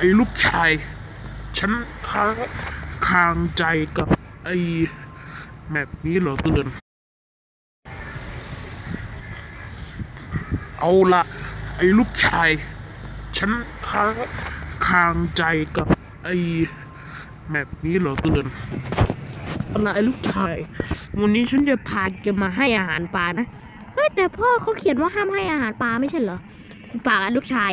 ไอ้ลูกชาย ฉันค้างคางใจกับไอ้แมปนี้เหลือเกิน เอาละไอ้ลูกชาย ฉันค้างคางใจกับไอ้แมปนี้เหลือเกินเอาละไอ้ลูกชาย วันนี้ฉันจะพาแกมาให้อาหารปลานะ เฮ้ยแต่พ่อเขาเขียนว่าห้ามให้อาหารปลาไม่ใช่เหรอปากอะลูกชาย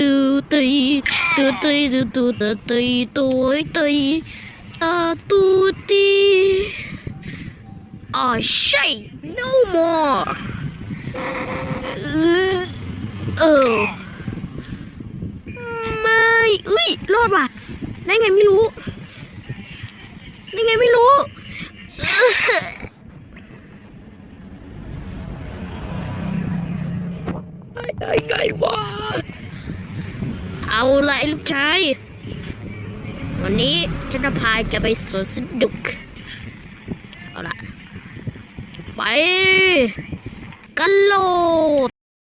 ตุตุยตุตุยตุตุตุตุยตุยตุยตาตุตีอ๋อใช่ no more เออไม่อุ้ยรอดว่ะได้ไงไม่รู้ได้ไงไม่รู้ได้ไงวะ เอาละไอ้ลูกชาย วันนี้ฉันจะพาแกไปสวนสนุก เอาละไปกันโลด